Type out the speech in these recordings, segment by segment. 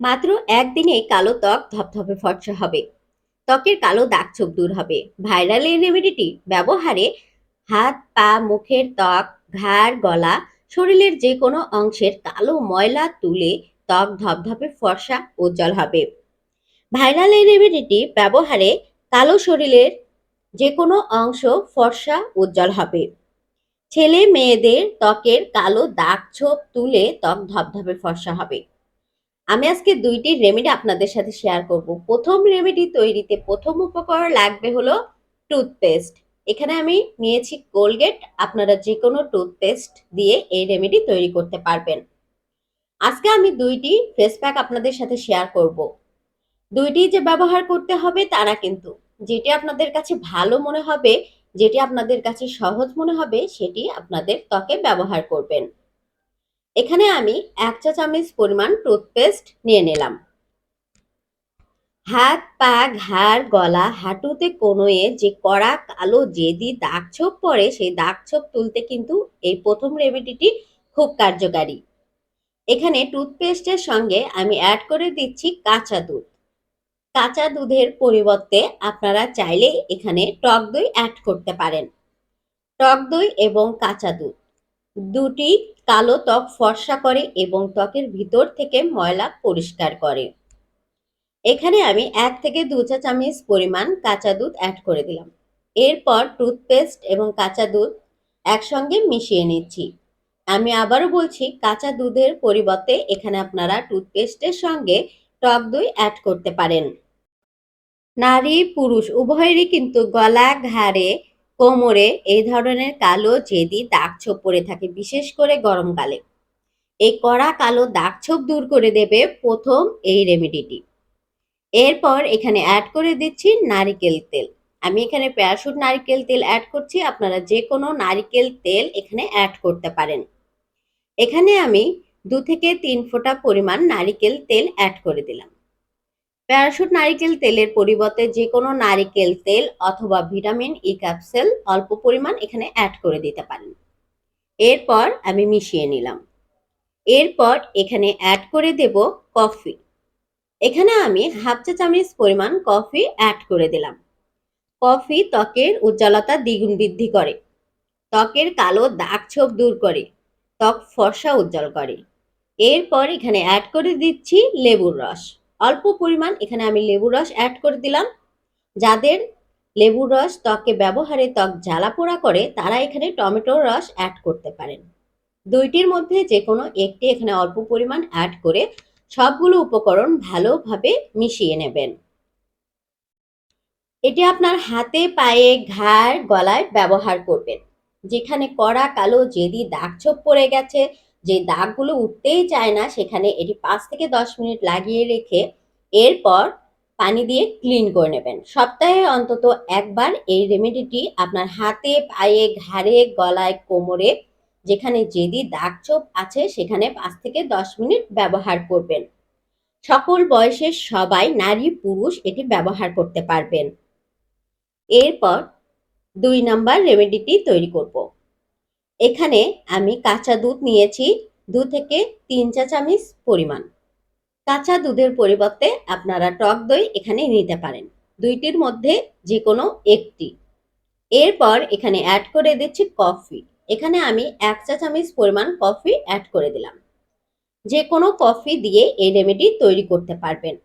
মাত্র একদিনে কালো ত্বক ধপধপে ফর্সা হবে। ত্বকের কালো দাগ ছোপ দূর হবে। ভাইরাল এই রেমেডিটি ব্যবহারে হাত, পা, মুখের ত্বক, ঘাড়, গলা, শরীরের যে কোনো অংশের কালো ময়লা তুলে ত্বক ধপধপে ফর্সা উজ্জ্বল হবে। ভাইরাল এই রেমেডিটি ব্যবহারে কালো শরীরের যে কোনো অংশ ফর্সা উজ্জ্বল হবে। ছেলে মেয়েদের ত্বকের কালো দাগ ছোপ তুলে ত্বক ধপধপে ফর্সা হবে। আমি আজকে দুইটি রেমেডি আপনাদের সাথে শেয়ার করব। প্রথম রেমেডি তৈরিতে প্রথম উপকরণ লাগবে হলো টুথপেস্ট এখানে আমি নিয়েছি কোলগেট আপনারা যে কোনো টুথপেস্ট দিয়ে এই রেমেডি তৈরি করতে পারবেন। আজকে আমি দুইটি ফেস প্যাক আপনাদের সাথে শেয়ার করব। দুইটি যে ব্যবহার করতে হবে তারা কিন্তু, যেটি আপনাদের কাছে ভালো মনে হবে, যেটি আপনাদের কাছে সহজ মনে হবে, সেটি আপনাদের ত্বকে ব্যবহার করবেন। এখানে আমি এক চা চামচ পরিমাণ টুথপেস্ট নিয়ে নিলাম। হাত, পা, ঘাড়, গলা, হাঁটুতে কোনোয়ে যে কড়া, কালো, জেদি দাগ ছোপ পড়ে, সেই দাগ ছোপ তুলতে কিন্তু এই প্রথম রেমেডিটি খুব কার্যকারী। এখানে টুথপেস্টের সঙ্গে আমি অ্যাড করে দিচ্ছি কাঁচা দুধ। কাঁচা দুধের পরিবর্তে আপনারা চাইলে এখানে টক দই অ্যাড করতে পারেন। টক দই এবং কাঁচা দুধ। দুটি কালো ত্বক ফর্সা করে এবং ত্বকের ভিতর থেকে ময়লা পরিষ্কার করে। এখানে আমি এক থেকে দু চা চামচ পরিমাণ কাঁচা দুধ অ্যাড করে দিলাম। এরপর টুথপেস্ট এবং কাঁচা দুধ একসঙ্গে মিশিয়ে নিচ্ছি। আমি আবারও বলছি, কাঁচা দুধের পরিবর্তে এখানে আপনারা টুথপেস্টের সঙ্গে টক দই অ্যাড করতে পারেন। নারী, পুরুষ, উভয়েরই কিন্তু গলা, ঘাড়ে কোমরে এই ধরনের কালো জেদি দাগ ছোপ পড়ে থাকে, বিশেষ করে গরমকালে। এই কড়া কালো দাগ ছোপ দূর করে দেবে প্রথম এই রেমেডিটি এরপর এখানে অ্যাড করে দিচ্ছি নারিকেল তেল। আমি এখানে প্যারাশুট নারিকেল তেল অ্যাড করছি, আপনারা যে কোনো নারিকেল তেল এখানে অ্যাড করতে পারেন। এখানে আমি দু থেকে তিন ফোঁটা পরিমাণ নারিকেল তেল অ্যাড করে দিলাম। প্যারাশুট নারিকেল তেলের পরিবর্তে যে কোনো নারিকেল তেল অথবা ভিটামিন ই ক্যাপসুল অল্প পরিমাণ এখানে অ্যাড করে দিতে পারেন। এরপর আমি মিশিয়ে নিলাম। এরপর এখানে অ্যাড করে দেব কফি এখানে আমি হাফ চা চামচ পরিমাণ কফি অ্যাড করে দিলাম। কফি ত্বকের উজ্জ্বলতা দ্বিগুণ বৃদ্ধি করে। ত্বকের কালো দাগ ছোপ দূর করে। ত্বক ফর্সা উজ্জ্বল করে। এরপর এখানে অ্যাড করে দিচ্ছি লেবুর রস। অল্প পরিমাণ এখানে আমি লেবুর রস অ্যাড করে দিলাম। যাদের লেবুর রস ত্বকে ব্যবহারে ত্বক জ্বালা পোড়া করে, তারা এখানে টমেটোর রস অ্যাড করতে পারেন। দুইটির মধ্যে যে কোনো একটি এখানে অল্প পরিমাণ অ্যাড করে সবগুলো উপকরণ ভালোভাবে মিশিয়ে নেবেন। এটি আপনার হাতে, পায়ে, ঘাড়, গলায় ব্যবহার করবেন। যেখানে কড়া, কালো, জেদি, দাগ ছোপ পড়ে গেছে যে দাগগুলো উঠতেই চায় না, সেখানে এটি পাঁচ থেকে দশ মিনিট লাগিয়ে রেখে এরপর পানি দিয়ে ক্লিন করে নেবেন। সপ্তাহে অন্তত একবার এই রেমেডিটি আপনার হাতে, পায়ে, ঘাড়ে, গলায়, কোমরে, যেখানে যেদি দাগ ছোপ আছে, সেখানে পাঁচ থেকে দশ মিনিট ব্যবহার করবেন। সকল বয়সের সবাই, নারী, পুরুষ, এটি ব্যবহার করতে পারবেন। এরপর দুই নাম্বার রেমেডিটি তৈরি করব। এখানে আমি কাঁচা দুধ নিয়েছি। দু থেকে তিন চা চামচ পরিমাণ। কাঁচা দুধের পরিবর্তে আপনারা টক দই এখানে নিতে পারেন। দুইটির মধ্যে যে কোনো একটি। এরপর এখানে অ্যাড করে দিচ্ছি কফি এখানে আমি এক চা চামচ পরিমাণ কফি অ্যাড করে দিলাম। যে কোনো কফি দিয়ে এই রেমেডি তৈরি করতে পারবেন।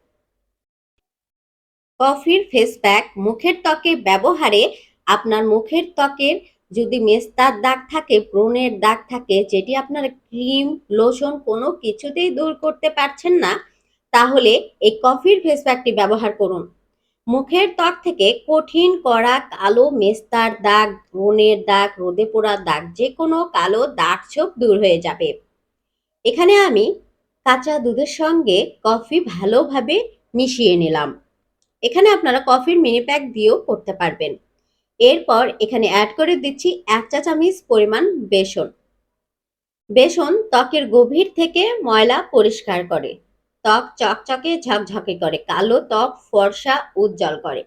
কফির ফেস প্যাক মুখের ত্বকে ব্যবহারে আপনার মুখের ত্বকের যদি মেস্তার দাগ থাকে ব্রণের দাগ থাকে, যেটি আপনার ক্রিম, লোশন কোনো কিছুতেই দূর করতে পারছেন না, তাহলে এই কফির ফেস প্যাকটি ব্যবহার করুন। মুখের ত্বক থেকে কঠিন কড়া কালো মেস্তার দাগ ব্রণের দাগ, রোদে পোড়া দাগ, যে কোনো কালো দাগ ছোপ দূর হয়ে যাবে। এখানে আমি কাঁচা দুধের সঙ্গে কফি ভালোভাবে মিশিয়ে নিলাম। এখানে আপনারা কফির মিনি প্যাক দিয়েও করতে পারবেন। এরপর এখানে অ্যাড করে দিচ্ছি এক চা চামচ পরিমাণ বেসন। বেসন ত্বকের গভীর থেকে ময়লা পরিষ্কার করে। ত্বক চকচকে ঝকঝকে করে, কালো ত্বক ফর্সা উজ্জ্বল করে।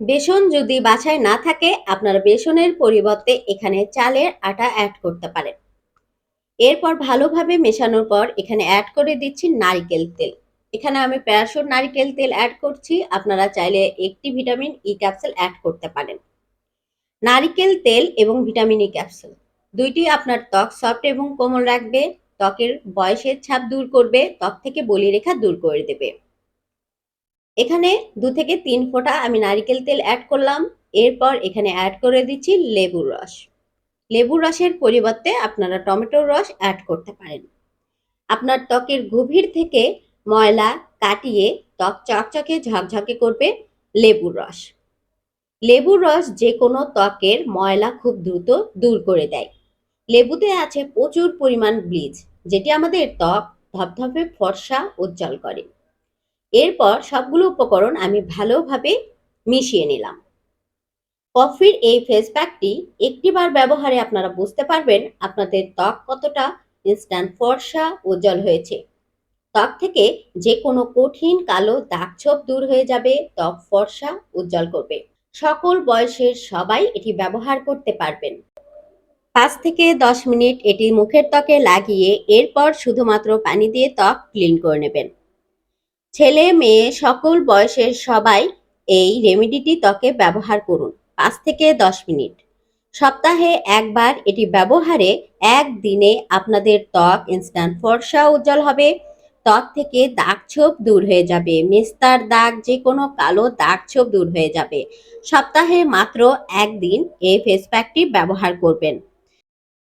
বেসন যদি বাছায় না থাকে, আপনারা বেসনের পরিবর্তে এখানে চালের আটা অ্যাড করতে পারেন। এরপর ভালোভাবে মেশানোর পর এখানে অ্যাড করে দিচ্ছি নারকেল তেল। এখানে আমি প্যারাশুট, নারকেল তেল অ্যাড করছি। আপনারা চাইলে একটি ভিটামিন ই ক্যাপসুল অ্যাড করতে পারেন। নারিকেল তেল এবং ভিটামিন ই ক্যাপসুল দুইটি আপনার ত্বক সফট এবং কোমল রাখবে। ত্বকের বয়সের ছাপ দূর করবে, ত্বক থেকে বলিরেখা দূর করে দেবে। এখানে দু থেকে তিন ফোঁটা আমি নারিকেল তেল অ্যাড করলাম। এরপর এখানে অ্যাড করে দিচ্ছি লেবুর রস। লেবুর রসের পরিবর্তে আপনারা টমেটোর রস অ্যাড করতে পারেন। আপনার ত্বকের গভীর থেকে ময়লা কাটিয়ে ত্বক চকচকে ঝকঝকে করবে লেবুর রস। লেবুর রস যে কোনো ত্বকের ময়লা খুব দ্রুত দূর করে দেয়। লেবুতে আছে প্রচুর পরিমাণ ব্লিচ, যেটি আমাদের ত্বক ধপধপে ফর্সা উজ্জ্বল করে। এরপর সবগুলো উপকরণ আমি ভালোভাবে মিশিয়ে নিলাম। কফির এই ফেস প্যাকটি একটিবার ব্যবহারে আপনারা বুঝতে পারবেন আপনাদের ত্বক কতটা ইনস্ট্যান্ট ফর্সা উজ্জ্বল হয়েছে। ত্বক থেকে যে কোনো কঠিন কালো দাগছোপ দূর হয়ে যাবে, ত্বক ফর্সা, উজ্জ্বল করবে। সকল বয়সের সবাই এটি ব্যবহার করতে পারবেন। পাঁচ থেকে দশ মিনিট এটি মুখের ত্বকে লাগিয়ে এরপর শুধুমাত্র পানি দিয়ে ত্বক ক্লিন করে নেবেন। ছেলে, মেয়ে, সকল বয়সের সবাই এই রেমেডিটি ত্বকে ব্যবহার করুন, পাঁচ থেকে দশ মিনিট। সপ্তাহে একবার এটি ব্যবহারে একদিনে আপনাদের ত্বক ইনস্ট্যান্ট ফর্সা, উজ্জ্বল হবে। ত্বক থেকে দাগ ছোপ দূর হয়ে যাবে। মেস্তার দাগ যে কোনো কালো দাগ ছোপ দূর হয়ে যাবে। সপ্তাহে মাত্র একদিন এই ফেস প্যাকটি ব্যবহার করবেন।